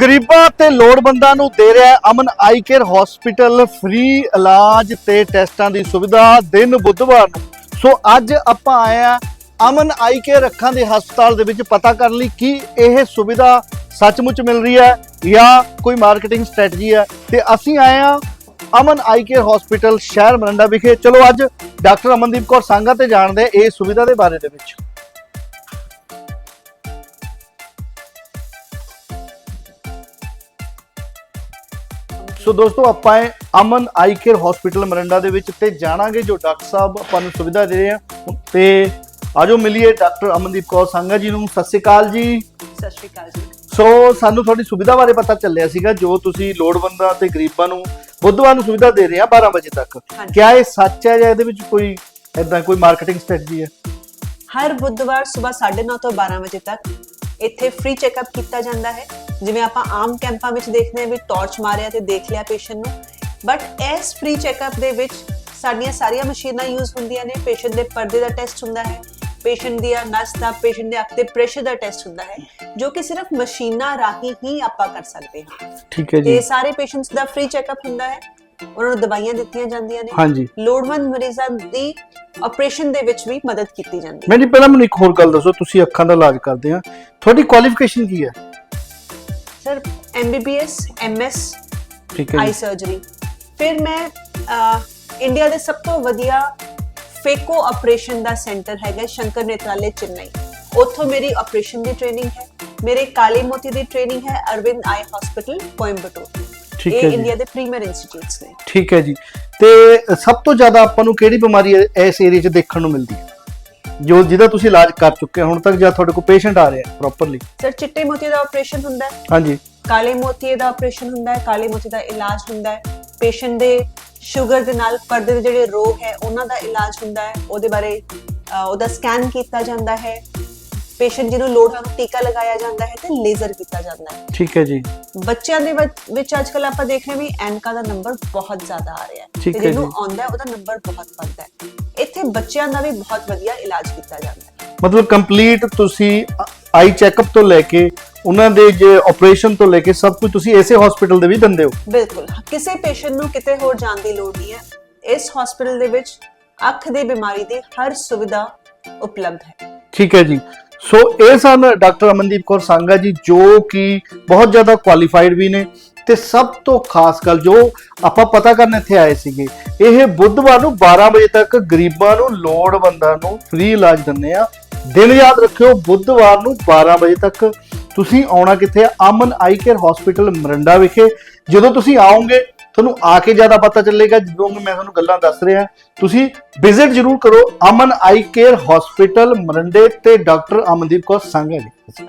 ਗਰੀਬਾਂ ਤੇ ਲੋੜਵੰਦਾਂ ਨੂੰ ਦੇ ਰਿਹਾ Aman eye care hospital free ਇਲਾਜ ਤੇ ਟੈਸਟਾਂ ਦੀ ਸੁਵਿਧਾ ਦਿਨ ਬੁੱਧਵਾਰ ਨੂੰ। ਸੋ ਅੱਜ ਆਪਾਂ ਆਏ ਆ ਅਮਨ ਆਈ ਕੇਅਰ ਅੱਖਾਂ ਦੇ ਹਸਪਤਾਲ ਦੇ ਵਿੱਚ। ਪਤਾ ਕਰਨ ਲਈ ਕੀ ਇਹ ਸੁਵਿਧਾ ਸੱਚਮੁੱਚ ਮਿਲ ਰਹੀ ਹੈ ਜਾਂ ਕੋਈ ਮਾਰਕੀਟਿੰਗ ਸਟ੍ਰੈਟਜੀ ਹੈ? ਤੇ ਅਸੀਂ ਆਏ ਆ ਅਮਨ ਆਈ ਕੇਅਰ ਹਸਪੀਟਲ ਸ਼ਹਿਰ ਮਰੰਡਾ ਵਿਖੇ। ਚਲੋ ਅੱਜ ਡਾਕਟਰ ਅਮਨਦੀਪ ਕੌਰ ਸੰਘਾ ਤੇ ਜਾਣਦੇ ਹਾਂ ਇਹ ਸੁਵਿਧਾ ਦੇ ਬਾਰੇ ਦੇ ਵਿੱਚ। ਸੋ ਦੋਸਤੋ ਆਪਾਂ ਅਮਨ ਆਈ ਕੇਅਰ ਹਸਪੀਟਲ ਮਰੰਡਾ ਦੇ ਵਿੱਚ ਤੇ ਜਾਣਾਂਗੇ ਜੋ ਡਾਕਟਰ ਸਾਹਿਬ ਆਪਾਂ ਨੂੰ ਸੁਵਿਧਾ ਦੇ ਰਹੇ ਆ ਤੇ ਆਜੋ ਮਿਲੀਏ ਡਾਕਟਰ ਅਮਨਦੀਪ ਕੌਰ ਸੰਘਾ ਜੀ ਨੂੰ। ਸਤਿ ਸ਼੍ਰੀ ਅਕਾਲ ਜੀ। ਸਤਿ ਸ਼੍ਰੀ ਅਕਾਲ ਜੀ। ਸੋ ਸਾਨੂੰ ਤੁਹਾਡੀ ਸੁਵਿਧਾ ਬਾਰੇ ਪਤਾ ਚੱਲਿਆ ਸੀਗਾ ਜੋ ਤੁਸੀਂ ਲੋੜਵੰਦਾਂ ਤੇ ਗਰੀਬਾਂ ਨੂੰ ਬੁੱਧਵਾਰ ਨੂੰ ਸੁਵਿਧਾ ਦੇ ਰਹੇ ਆ 12 ਵਜੇ ਤੱਕ। ਕਿਆ ਇਹ ਸੱਚ ਹੈ ਜਾਂ ਇਹਦੇ ਵਿੱਚ ਕੋਈ ਐਦਾਂ ਕੋਈ ਮਾਰਕੀਟਿੰਗ ਸਟ੍ਰੈਟਜੀ ਹੈ? ਹਰ ਬੁੱਧਵਾਰ ਸਵੇਰ 9:30 ਤੋਂ 12 ਵਜੇ ਤੱਕ ਇੱਥੇ ਫ੍ਰੀ ਚੈੱਕਅਪ ਕੀਤਾ ਜਾਂਦਾ ਹੈ। ਜਿਵੇਂ ਆਪਾਂ ਆਮ ਕੈਂਪਾਂ ਵਿੱਚ ਦੇਖਦੇ ਹਾਂ ਵੀ ਟਾਰਚ ਮਾਰਿਆ ਤੇ ਦੇਖ ਲਿਆ ਪੇਸ਼ੈਂਟ ਨੂੰ। ਬਟ ਇਸ ਫ੍ਰੀ ਚੈੱਕਅਪ ਦੇ ਵਿੱਚ ਸਾਡੀਆਂ ਸਾਰੀਆਂ ਮਸ਼ੀਨਾਂ ਯੂਜ਼ ਹੁੰਦੀਆਂ ਨੇ। ਪੇਸ਼ੈਂਟ ਦੇ ਪਰਦੇ ਦਾ ਟੈਸਟ ਹੁੰਦਾ ਹੈ। ਪੇਸ਼ੈਂਟ ਦੀ ਨਸ ਦਾ ਪੇਸ਼ੈਂਟ ਦੇ ਅੱਖ ਦੇ ਪ੍ਰੈਸ਼ਰ ਦਾ ਟੈਸਟ ਹੁੰਦਾ ਹੈ ਜੋ ਕਿ ਸਿਰਫ ਮਸ਼ੀਨਾਂ ਰਾਹੀਂ ਹੀ ਆਪਾਂ ਕਰ ਸਕਦੇ ਹਾਂ। ਠੀਕ ਹੈ ਤੇ ਜੀ ਸਾਰੇ ਪੇਸ਼ੈਂਟਸ ਦਾ ਫ੍ਰੀ ਚੈੱਕਅਪ ਹੁੰਦਾ ਹੈ। ਉਹਨਾਂ ਨੂੰ ਦਵਾਈਆਂ ਦਿੱਤੀਆਂ ਜਾਂਦੀਆਂ ਨੇ। ਹਾਂਜੀ। ਲੋੜਵੰਦ ਮਰੀਜ਼ਾਂ ਦੀ ਆਪਰੇਸ਼ਨ ਦੇ ਵਿੱਚ ਵੀ ਮਦਦ ਕੀਤੀ ਜਾਂਦੀ ਹੈ। ਮੈਂ ਜੀ ਪਹਿਲਾਂ ਮੈਨੂੰ ਇੱਕ ਹੋਰ ਗੱਲ ਦੱਸੋ। ਤੁਸੀਂ ਅੱਖਾਂ ਦਾ ਇਲਾਜ ਕਰਦੇ ਆ। ਤੁਹਾਡੀ ਕੁਆਲੀਫਿਕੇਸ਼ਨ ਕੀ ਹੈ? ਸਰ ਐਮਬੀਬੀਐਸ ਐਮਐਸ ਠੀਕ ਹੈ ਆਈ ਸਰਜਰੀ ਫਿਰ ਮੈਂ ਇੰਡੀਆ ਦੇ ਸਭ ਤੋਂ ਵਧੀਆ ਫੇਕੋ ਆਪਰੇਸ਼ਨ ਦਾ ਸੈਂਟਰ ਹੈਗਾ ਸ਼ੰਕਰ ਨੇਤਰਾਲੇ ਚੇਨਈ। ਉੱਥੋਂ ਮੇਰੀ ਆਪਰੇਸ਼ਨ ਦੀ ਟ੍ਰੇਨਿੰਗ ਹੈ। ਮੇਰੇ ਕਾਲੀ ਮੋਤੀ ਦੀ ਟ੍ਰੇਨਿੰਗ ਹੈ ਅਰਵਿੰਦ ਆਈ ਹਸਪੀਟਲ ਕੋਇੰਬਟੂਰ। ਠੀਕ ਇਹ ਇੰਡੀਆ ਦੇ ਪ੍ਰੀਮੀਅਰ ਇੰਸਟੀਚਿਊਟਸ ਨੇ। ਠੀਕ ਹੈ ਜੀ। ਤੇ ਸਭ ਤੋਂ ਜ਼ਿਆਦਾ ਆਪਾਂ ਨੂੰ ਕਿਹੜੀ ਬਿਮਾਰੀ ਇਸ ਏਰੀਆ 'ਚ ਦੇਖਣ ਨੂੰ ਮਿਲਦੀ ਹੈ? ਜੋ ਜਿਹਦਾ ਤੁਸੀਂ ਇਲਾਜ ਕਰ ਚੁੱਕੇ ਹੋ ਹੁਣ ਤੱਕ ਜਾਂ ਤੁਹਾਡੇ ਕੋਲ ਪੇਸ਼ੈਂਟ ਆ ਰਿਹਾ ਪ੍ਰੋਪਰਲੀ ਸਰ ਚਿੱਟੇ ਮੋਤੀ ਦਾ ਆਪਰੇਸ਼ਨ ਹੁੰਦਾ ਹੈ। ਹਾਂਜੀ। ਕਾਲੇ ਮੋਤੀਏ ਦਾ ਆਪਰੇਸ਼ਨ ਹੁੰਦਾ ਹੈ ਕਾਲੇ ਮੋਤੀ ਦਾ ਇਲਾਜ ਹੁੰਦਾ ਹੈ। ਪੇਸ਼ੈਂਟ ਦੇ ਸ਼ੂਗਰ ਦੇ ਨਾਲ ਪਰਦੇ ਦੇ ਜਿਹੜੇ ਰੋਗ ਹੈ ਉਹਨਾਂ ਦਾ ਇਲਾਜ ਹੁੰਦਾ ਹੈ। ਉਹਦੇ ਬਾਰੇ ਉਹਦਾ ਸਕੈਨ ਕੀਤਾ ਜਾਂਦਾ ਹੈ। ਪੇਸ਼ੈਂਟ ਜਿਹਨੂੰ ਲੋੜ ਹੈ ਉਹਨੂੰ ਟੀਕਾ ਲਗਾਇਆ ਜਾਂਦਾ ਹੈ ਤੇ ਲੇਜ਼ਰ ਕੀਤਾ ਜਾਂਦਾ ਹੈ। ਠੀਕ ਹੈ ਜੀ। ਬੱਚਿਆਂ ਦੇ ਵਿੱਚ- ਵਿੱਚ ਅੱਜਕੱਲ ਆਪਾਂ ਦੇਖ ਰਹੇ ਵੀ ਐਨਕਾ ਦਾ ਨੰਬਰ ਬਹੁਤ ਜ਼ਿਆਦਾ ਆ ਰਿਹਾ ਹੈ ਤੇ ਜਿਹਨੂੰ। ਆਉਂਦਾ ਹੈ ਉਹਦਾ ਨੰਬਰ ਬਹੁਤ ਵੱਧਦਾ ਹੈ। ਇੱਥੇ ਬੱਚਿਆਂ ਦਾ ਵੀ ਬਹੁਤ ਵਧੀਆ ਇਲਾਜ ਕੀਤਾ ਜਾਂਦਾ ਹੈ। ਮਤਲਬ ਕੰਪਲੀਟ ਤੁਸੀਂ ਆਈ ਚੈੱਕਅਪ ਤੋਂ ਲੈ ਕੇ ਉਹਨਾਂ ਦੇ ਜੇ ਆਪਰੇਸ਼ਨ ਤੋਂ ਲੈ ਕੇ ਸਭ ਕੁਝ ਤੁਸੀਂ ਇਸੇ ਹਸਪੀਟਲ ਦੇ ਵਿੱਚ ਦਿੰਦੇ ਹੋ? ਬਿਲਕੁਲ। ਕਿਸੇ ਪੇਸ਼ੈਂਟ ਨੂੰ ਕਿਤੇ ਹੋਰ ਜਾਣ ਦੀ ਲੋੜ ਨਹੀਂ ਹੈ। ਇਸ ਹਸਪੀਟਲ ਦੇ ਵਿੱਚ ਅੱਖ ਦੀ ਬਿਮਾਰੀ ਦੀ ਹਰ ਸੁਵਿਧਾ ਉਪਲਬਧ ਹੈ। ਠੀਕ ਹੈ ਜੀ। ਸੋ ਇਹ ਸਨ ਡਾਕਟਰ ਅਮਨਦੀਪ ਕੌਰ ਸੰਘਾ ਜੀ, ਜੋ ਕਿ ਬਹੁਤ ਜ਼ਿਆਦਾ ਕੁਆਲੀਫਾਈਡ ਵੀ ਨੇ ਤੇ ਸਭ ਤੋਂ ਖਾਸ ਗੱਲ ਜੋ ਆਪਾਂ ਪਤਾ ਕਰਨ ਇੱਥੇ ਆਏ ਸੀਗੇ, ਇਹ ਬੁੱਧਵਾਰ ਨੂੰ 12 ਵਜੇ ਤੱਕ ਗਰੀਬਾਂ ਨੂੰ ਲੋੜਵੰਦਾਂ ਨੂੰ ਫ੍ਰੀ ਇਲਾਜ ਦਿੰਦੇ ਆ। ਦਿਨ ਯਾਦ ਰੱਖਿਓ, ਬੁੱਧਵਾਰ ਨੂੰ 12 ਵਜੇ ਤੱਕ ਤੁਸੀਂ ਆਉਣਾ ਕਿੱਥੇ ਆ? ਅਮਨ ਆਈ ਕੇਅਰ ਹਸਪੀਟਲ ਮਰੰਡਾ ਵਿਖੇ। ਜਦੋਂ ਤੁਸੀਂ ਆਓਗੇ ਤੁਹਾਨੂੰ ਆ ਕੇ ਜ਼ਿਆਦਾ ਪਤਾ ਚੱਲੇਗਾ ਜਦੋਂ ਮੈਂ ਤੁਹਾਨੂੰ ਗੱਲਾਂ ਦੱਸ ਰਿਹਾ। ਤੁਸੀਂ ਵਿਜ਼ਿਟ ਜ਼ਰੂਰ ਕਰੋ ਅਮਨ ਆਈ ਕੇਅਰ ਹਸਪੀਟਲ ਮਰੰਡੇ, ਤੇ ਡਾਕਟਰ ਅਮਨਦੀਪ ਕੌਰ ਸੰਘਾ ਜੀ